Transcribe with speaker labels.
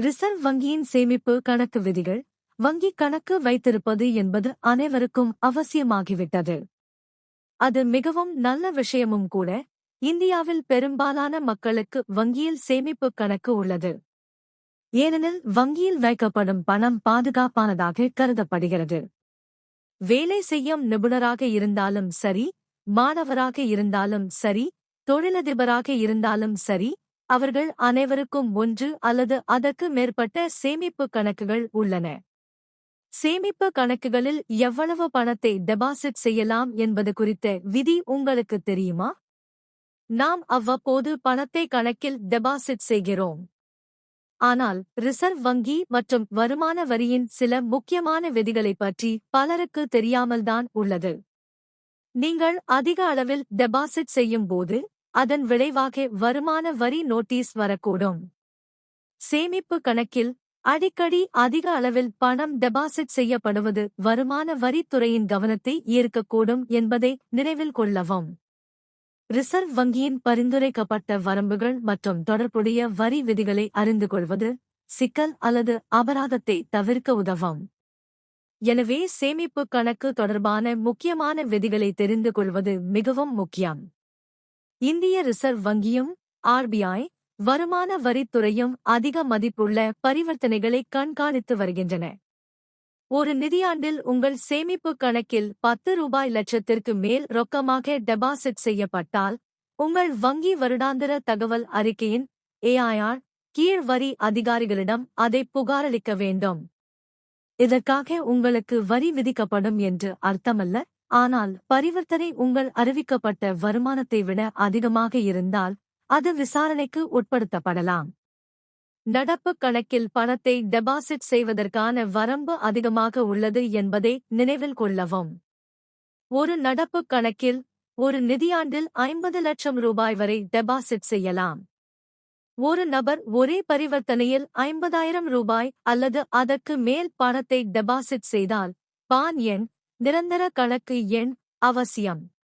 Speaker 1: Reserve வங்கியின் சேமிப்பு கணக்கு விதிகள். வங்கி கணக்கு வைத்திருப்பது என்பது அனைவருக்கும் அவசியமாகிவிட்டது. அது மிகவும் நல்ல விஷயமும் கூட. இந்தியாவில் பெரும்பாலான மக்களுக்கு வங்கியில் சேமிப்பு கணக்கு உள்ளது. ஏனெனில் வங்கியில் வைக்கப்படும் பணம் பாதுகாப்பானதாக கருதப்படுகிறது. வேலை செய்யும் நிபுணராக இருந்தாலும் சரி மாணவராக இருந்தாலும் சரி தொழிலதிபராக இருந்தாலும் சரி அவர்கள் அனைவருக்கும் ஒன்று அல்லது அதற்கு மேற்பட்ட சேமிப்பு கணக்குகள் உள்ளன. சேமிப்பு கணக்குகளில் எவ்வளவு பணத்தை டெபாசிட் செய்யலாம் என்பது குறித்த விதி உங்களுக்கு தெரியுமா? நாம் அவ்வப்போது பணத்தை கணக்கில் டெபாசிட் செய்கிறோம். ஆனால் ரிசர்வ் வங்கி மற்றும் வருமான வரியின் சில முக்கியமான விதிகளைப் பற்றி பலருக்கு தெரியாமல்தான் உள்ளது. நீங்கள் அதிக அளவில் டெபாசிட் செய்யும் போது அதன் விளைவாக வருமான வரி நோட்டீஸ் வரக்கூடும். சேமிப்பு கணக்கில் அடிக்கடி அதிக அளவில் பணம் டெபாசிட் செய்யப்படுவது வருமான வரித்துறையின் கவனத்தை ஈர்க்கக்கூடும் என்பதை நினைவில் கொள்ளவும். ரிசர்வ் வங்கியின் பரிந்துரைக்கப்பட்ட வரம்புகள் மற்றும் தொடர்புடைய வரி விதிகளை அறிந்து கொள்வது சிக்கல் அல்லது அபராதத்தை தவிர்க்க உதவும். எனவே சேமிப்பு கணக்கு தொடர்பான முக்கியமான விதிகளை தெரிந்து கொள்வது மிகவும் முக்கியம். இந்திய ரிசர்வ் வங்கியும் ஆர்பிஐ வருமான வரித்துறையும் அதிக மதிப்புள்ள பரிவர்த்தனைகளை கண்காணித்து வருகின்றன. ஒரு நிதியாண்டில் உங்கள் சேமிப்பு கணக்கில் பத்து ரூபாய் லட்சத்திற்கு மேல் ரொக்கமாக டெபாசிட் செய்யப்பட்டால் உங்கள் வங்கி வருடாந்திர தகவல் அறிக்கையின் ஏஐஆர் கீழ் வரி அதிகாரிகளிடம் அதை புகாரளிக்க வேண்டும். இதற்காக உங்களுக்கு வரி விதிக்கப்படும் என்று அர்த்தமல்ல. ஆனால் பரிவர்த்தனை உங்கள் அறிவிக்கப்பட்ட வருமானத்தை விட அதிகமாக இருந்தால் அது விசாரணைக்கு உட்படுத்தப்படலாம். நடப்பு கணக்கில் பணத்தை டெபாசிட் செய்வதற்கான வரம்பு அதிகமாக உள்ளது என்பதை நினைவில் கொள்ளவும். ஒரு நடப்பு கணக்கில் ஒரு நிதியாண்டில் ஐம்பது லட்சம் ரூபாய் வரை டெபாசிட் செய்யலாம். ஒரு நபர் ஒரே பரிவர்த்தனையில் ஐம்பதாயிரம் ரூபாய் அல்லது அதற்கு மேல் பணத்தை டெபாசிட் செய்தால் பான் எண் நிரந்தர கணக்கு எண் அவசியம்.